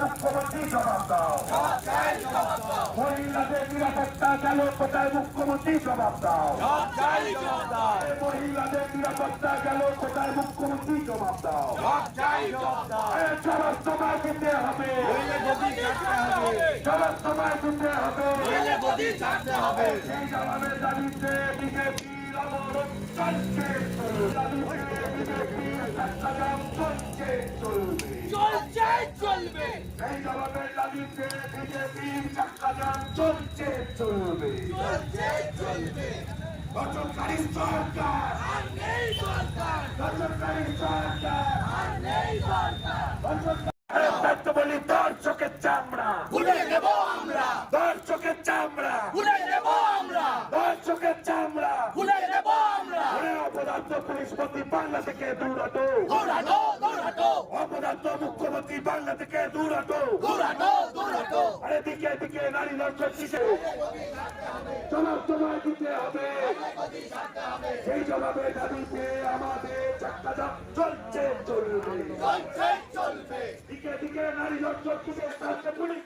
মুখ্যমন্ত্রী জবাব দাও মহিলাদের নিরাপত্তা গেল কোথায় মুখ্যমন্ত্রী জবাব দাও মহিলাদের নিরাপত্তা গেল কোথায় মুখ্যমন্ত্রী জবাব জবাব তোমায় দিতে হবে। সেই জবাবের দাবিতে বিজেপির অবরোধ চলছে দাবিতে বিজেপির চট্টগ্রাম চলছে চলবে। চলছে, চলবে। এই জবাবের দাবিতে বিজেপির চট্টগ্রাম চলছে চলবে চলছে চলবে সরকার সরকার সরকার। চোখের চামড়া। ঘুরে নেব আমরা। অপদার্থ বাংলা থেকে মুখ্যমন্ত্রী বাংলা থেকে আরে দিকে দিকে নারী লজ্জা কিসে? জবাব তোমায় দিতে হবে। সেই জবাবে দাবিতে আমাদের চাক্কা চলছে চলবে। দিকে দিকে নারী কিসে? পুলিশ